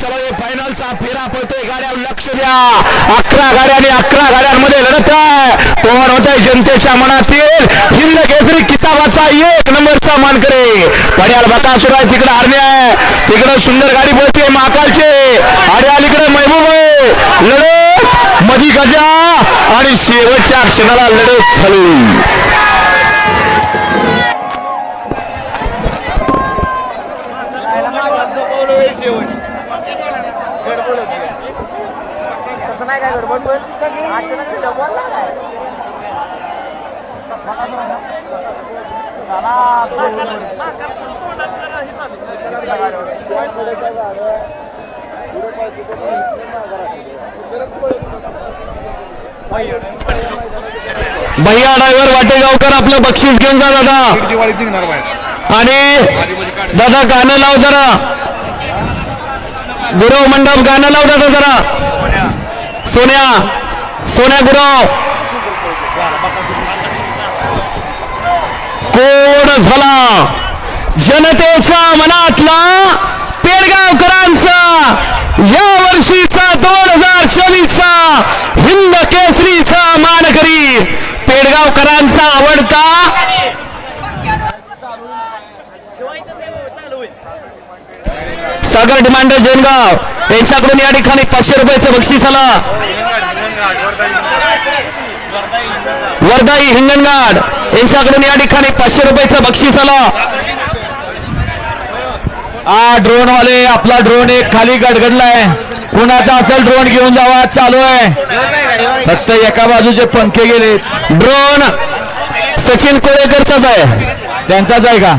चला हे फायनलचा फेरा पळतोय गाड्या लक्ष द्या. अकरा गाड्या आणि अकरा गाड्यांमध्ये लढत आहे. कोण होत आहे जनतेच्या मनातील? हिंद केसरी किताबाचा एक नंबरचा मानकरी. पड्याल बकासूर आहे तिकडे हरणे आहे. तिकडे सुंदर गाडी पळते महाकालचे. आणि अलीकडे महबूब. आहे लढत मधी गजा आणि शेवटच्या क्षणाला लढत झाली. तसं नाही काय गडबड पण अचानक दिलं बोलला काय भैया ड्रायव्हर वाटेगावकर आपलं बक्षीस घेऊन जा दादा. आणि दादा गाणं लाव जरा. गुरव मंडप गाणं लाव दादा जरा. सोन्या सोन्या गुरव. कोण झाला? जनतेच्या मनातला पेडगावकरांचा या वर्षीचा दोन हजार चोवीसचा हिंद केसरीचा मानकरी पेडगावकरांचा आवडता सागर डिमांडर जेनगाव. त्यांच्याकडून या ठिकाणी पाचशे रुपयाचं बक्षीस आला. वर्धाई हिंगणगाड यांच्याकडून या ठिकाणी पाचशे रुपयाचं बक्षीस आला. हा ड्रोन वाले आपला ड्रोन एक खाली गडगडलाय. कुणाचा असेल ड्रोन घेऊन जावा चालू आहे. फक्त एका बाजूचे पंखे गेले ड्रोन सचिन कोळेकरचाच आहे. त्यांचाच आहे का?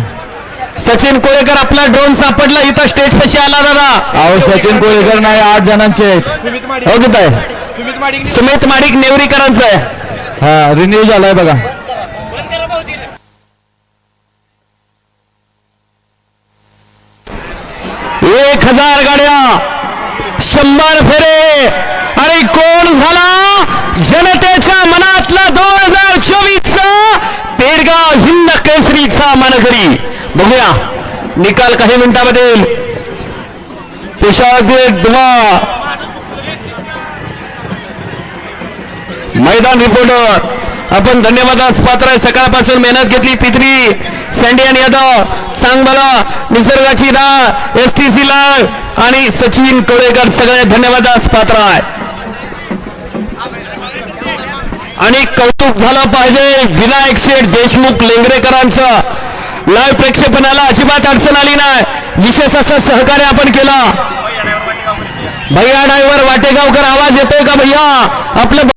सचिन कोळेकर आपला ड्रोन सापडला इथं स्टेज पशी आला दादा? अहो सचिन कोळेकर नाही आठ जणांचे आहेत. हो किती आहे सुमित माडिक. सुमित माडिक नेवरीकरांचं आहे. हा रिन्यू झालाय बघा. एक हजार गाड्या शंभर फेरे आणि कोण झाला जनतेच्या मनातला दोन हजार चोवीसचा पेडगाव हिंद केसरीचा मानकरी बघूया निकाल काही मिनिटामध्ये पेशावर धुवा. मैदान रिपोर्टर आपण धन्यवादास पात्र आहे. सकाळपासून मेहनत घेतली पित्री आणि यादव चांगला निसर्गाची दा एस टी सी लाल आणि सचिन कोळेकर सगळे धन्यवादास पात्र आहे. आणि कौतुक झालं पाहिजे विनायक शेठ देशमुख लेंगरेकरांचं. लाईव्ह प्रेक्षेपणाला अजिबात अडचण आली नाही. विशेष असं सहकार्य आपण केला. भैया ड्रायव्हर वाटेगावकर आवाज येतोय का भैया? आपलं